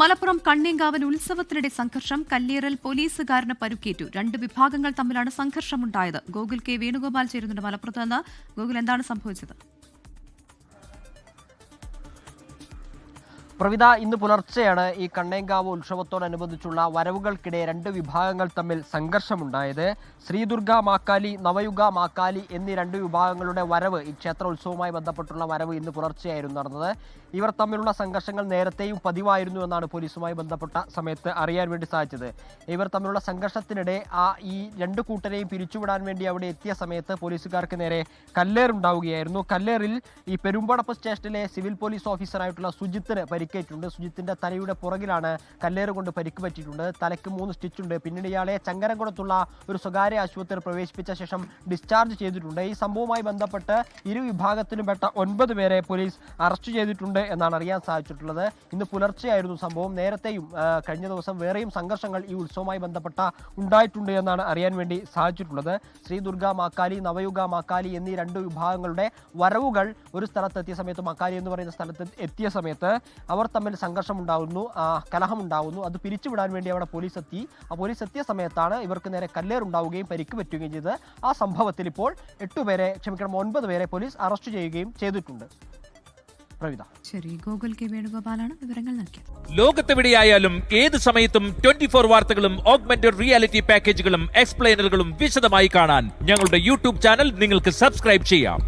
മലപ്പുറം കണ്ണേങ്കാവൻ ഉത്സവത്തിനിടെ സംഘർഷം. കല്ലേറൽ പോലീസുകാരന് പരുക്കേറ്റു. രണ്ട് വിഭാഗങ്ങൾ തമ്മിലാണ് സംഘർഷമുണ്ടായത്. ഗോകുൽ കെ വേണുഗോപാൽ ചേരുന്നുണ്ട് മലപ്പുറത്ത് നിന്ന്. ഗോകുൽ എന്താണ് സംഭവിച്ചത്? പ്രവിത ഇന്ന് പുലർച്ചെയാണ് ഈ കണ്ണേങ്കാവ് ഉത്സവത്തോടനുബന്ധിച്ചുള്ള വരവുകൾക്കിടെ രണ്ട് വിഭാഗങ്ങൾ തമ്മിൽ സംഘർഷമുണ്ടായത്. ശ്രീദുർഗ മാക്കാലി നവയുഗ മാക്കാലി എന്നീ രണ്ട് വിഭാഗങ്ങളുടെ വരവ് ഈ ക്ഷേത്ര ഉത്സവവുമായി ബന്ധപ്പെട്ടുള്ള വരവ് ഇന്ന് പുലർച്ചെയായിരുന്നു നടന്നത്. ഇവർ തമ്മിലുള്ള സംഘർഷങ്ങൾ നേരത്തെയും പതിവായിരുന്നു എന്നാണ് പോലീസുമായി ബന്ധപ്പെട്ട സമയത്ത് അറിയാൻ വേണ്ടി സാധിച്ചത്. ഇവർ തമ്മിലുള്ള സംഘർഷത്തിനിടെ ആ ഈ രണ്ട് കൂട്ടരെയും പിരിച്ചുവിടാൻ വേണ്ടി അവിടെ എത്തിയ സമയത്ത് പോലീസുകാർക്ക് നേരെ കല്ലേറുണ്ടാവുകയായിരുന്നു. കല്ലേറിൽ ഈ പെരുമ്പടപ്പ് സ്റ്റേഷനിലെ സിവിൽ പോലീസ് ഓഫീസറായിട്ടുള്ള സുജിത്തിന് പരിക്കേറ്റിട്ടുണ്ട്. സുജിത്തിന്റെ തലയുടെ പുറകിലാണ് കല്ലേറ് കൊണ്ട് പരിക്ക് പറ്റിയിട്ടുണ്ട്. തലയ്ക്ക് മൂന്ന് സ്റ്റിച്ചുണ്ട്. പിന്നീട് ഇയാളെ ചങ്കരംകുളത്തുള്ള ഒരു സ്വകാര്യ ആശുപത്രിയിൽ പ്രവേശിപ്പിച്ച ശേഷം ഡിസ്ചാർജ് ചെയ്തിട്ടുണ്ട്. ഈ സംഭവവുമായി ബന്ധപ്പെട്ട് ഇരു വിഭാഗത്തിലും പെട്ട ഒൻപത് പേരെ പോലീസ് അറസ്റ്റ് ചെയ്തിട്ടുണ്ട് എന്നാണ് അറിയാൻ സാധിച്ചിട്ടുള്ളത്. ഇന്ന് പുലർച്ചെയായിരുന്നു സംഭവം. നേരത്തെയും കഴിഞ്ഞ ദിവസം വേറെയും സംഘർഷങ്ങൾ ഈ ഉത്സവവുമായി ബന്ധപ്പെട്ട ഉണ്ടായിട്ടുണ്ട് എന്നാണ് അറിയാൻ വേണ്ടി സാധിച്ചിട്ടുള്ളത്. ശ്രീ ദുർഗ മാക്കാലി നവയുഗ മാക്കാലി എന്നീ രണ്ട് വിഭാഗങ്ങളുടെ വരവുകൾ ഒരു സ്ഥലത്തെത്തിയ സമയത്ത് മക്കാലി എന്ന് പറയുന്ന സ്ഥലത്ത് എത്തിയ സമയത്ത് അവർ തമ്മിൽ സംഘർഷം സംഘർഷമുണ്ടാകുന്നു കലഹം കലഹമുണ്ടാകുന്നു അത് പിരിച്ചുവിടാൻ വേണ്ടി അവിടെ പോലീസ് എത്തി ആ പോലീസ് എത്തിയ സമയത്താണ് ഇവർക്ക് നേരെ കല്ലേറുണ്ടാവുകയും പരിക്ക് പറ്റുകയും ചെയ്തത്. ആ സംഭവത്തിൽ ഇപ്പോൾ എട്ടുപേരെ ക്ഷമിക്കണം ഒൻപത് പേരെ പോലീസ് അറസ്റ്റ് ചെയ്യുകയും ചെയ്തിട്ടുണ്ട്. പ്രവിത. ശരി ഗോകുൽ കെ വേണുഗോപാലാണ് വിവരങ്ങൾ നൽകിയത്. ലോകത്തെവിടെയായാലും ഏത് സമയത്തും ട്വന്റി ഫോർ വാർത്തകളും ഓഗ്മെന്റഡ് റിയാലിറ്റി പാക്കേജുകളും എക്സ്പ്ലെയിനറുകളും വിശദമായി കാണാൻ ഞങ്ങളുടെ യൂട്യൂബ് ചാനൽ നിങ്ങൾക്ക് സബ്സ്ക്രൈബ് ചെയ്യാം.